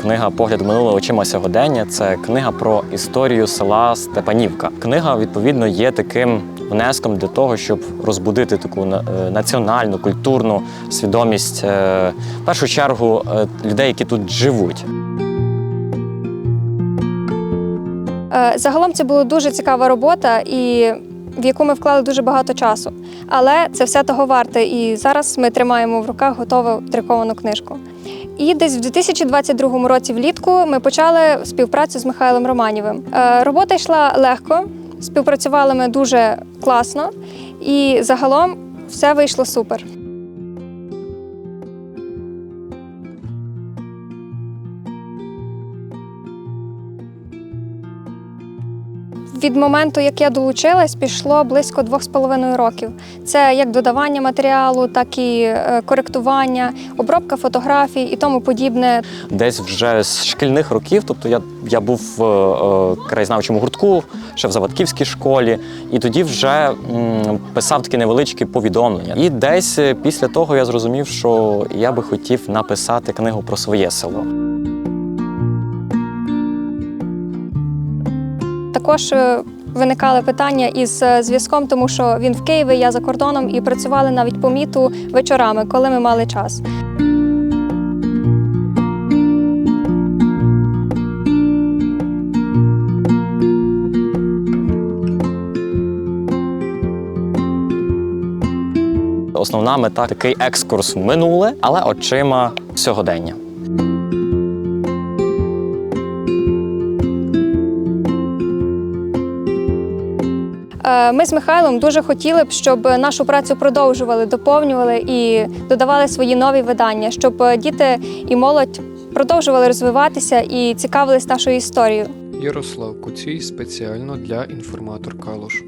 Книга Погляд в минуле очима сьогодення це книга про історію села Степанівка. Книга, відповідно, є таким внеском для того, щоб розбудити таку е, національну культурну свідомість е, в першу чергу е, людей, які тут живуть. Загалом це була дуже цікава робота, і в яку ми вклали дуже багато часу. Але це все того варте. І зараз ми тримаємо в руках готову друковану книжку. І десь в 2022 році влітку ми почали співпрацю з Михайлом Романівим. Е, Робота йшла легко, співпрацювали ми дуже класно, і загалом все вийшло супер. Від моменту, як я долучилась, пішло близько двох з половиною років. Це як додавання матеріалу, так і е, коректування, обробка фотографій і тому подібне. Десь вже з шкільних років, тобто я, я був в е, краєзнавчому гуртку, ще в Заводківській школі, і тоді вже м, писав такі невеличкі повідомлення. І десь е, після того я зрозумів, що я би хотів написати книгу про своє село. Також е, виникали питання із е, зв'язком, тому що він в Києві, я за кордоном, і працювали навіть по міту вечорами, коли ми мали час. Основна мета такий екскурс в минуле, але очима сьогодення. Ми з Михайлом дуже хотіли б, щоб нашу працю продовжували, доповнювали і додавали свої нові видання, щоб е, діти і молодь продовжували розвиватися і цікавились нашою історією. Ярослав Куцій спеціально для інформатор Калуш.